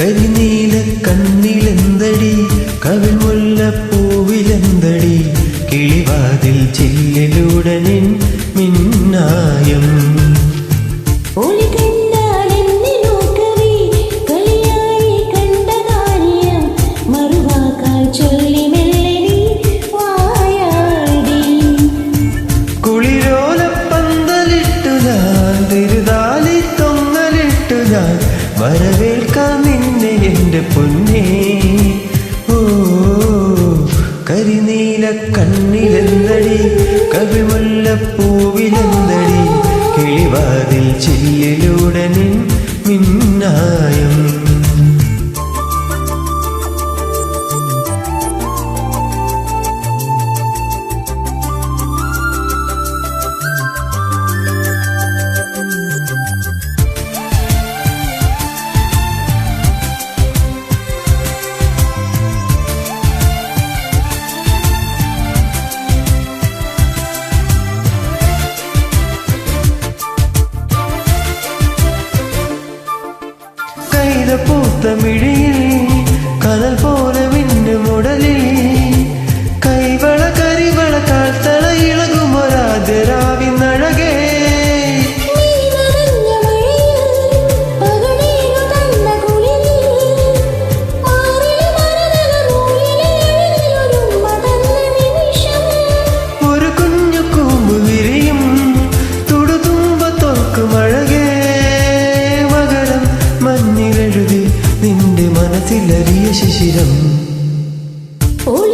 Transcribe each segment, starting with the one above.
കരിനീല കണ്ണിലെന്തടി? കവിൾ മുല്ലപ്പൂവിലെന്തടി? കിളിവാതിൽ ചില്ലിലുടനിൻ മിന്നായം. ഒളി പൊന്നേ. ഓ കരിനീല കണ്ണിലെന്തടി കവിമുല്ലപ്പൂവിലെന്തടി കിളിവാതിൽ ചില്ലിലൂടെ നിൻ മിന്നായം. பூத்தமிழி ശിശിരം. ഒളി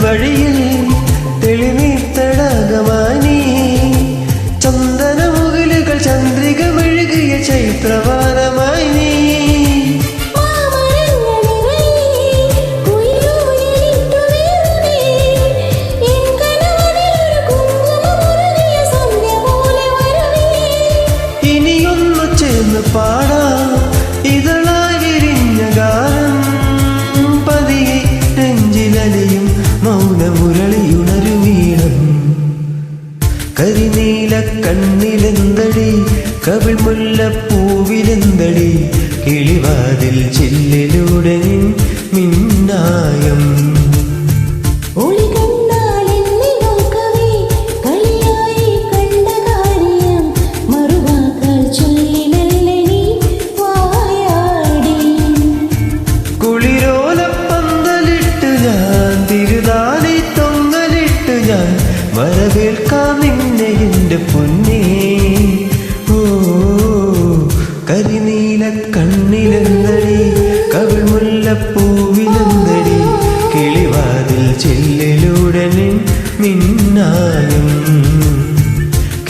വഴിയിൽ തെളിനീത്തടകമായി നീ ചന്ദനമുകിലുകൾ ചന്ദ്രിക മെഴുകിയ നെഞ്ചിലലിയും മൗനമുരളിയുണരുവീണം കരിനീല കണ്ണിലെന്തടി കവിൾ മുല്ലപ്പൂവിലെന്തടി കിളിവാതിൽ ചില്ലിലൂടെ മിന്നായം. വരവേൽക്കാം നിന്നെ എന്റെ പൊന്നേ. ഓ കരിനീല കണ്ണിലെന്നടി കവിൾ മുല്ലപ്പൂവിലെന്നടി കിളിവാതിൽ ചില്ലിലുടനിൻ മിന്നാലും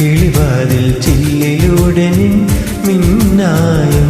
കിളിവാതിൽ ചില്ലിലുടനിൻ മിന്നായും.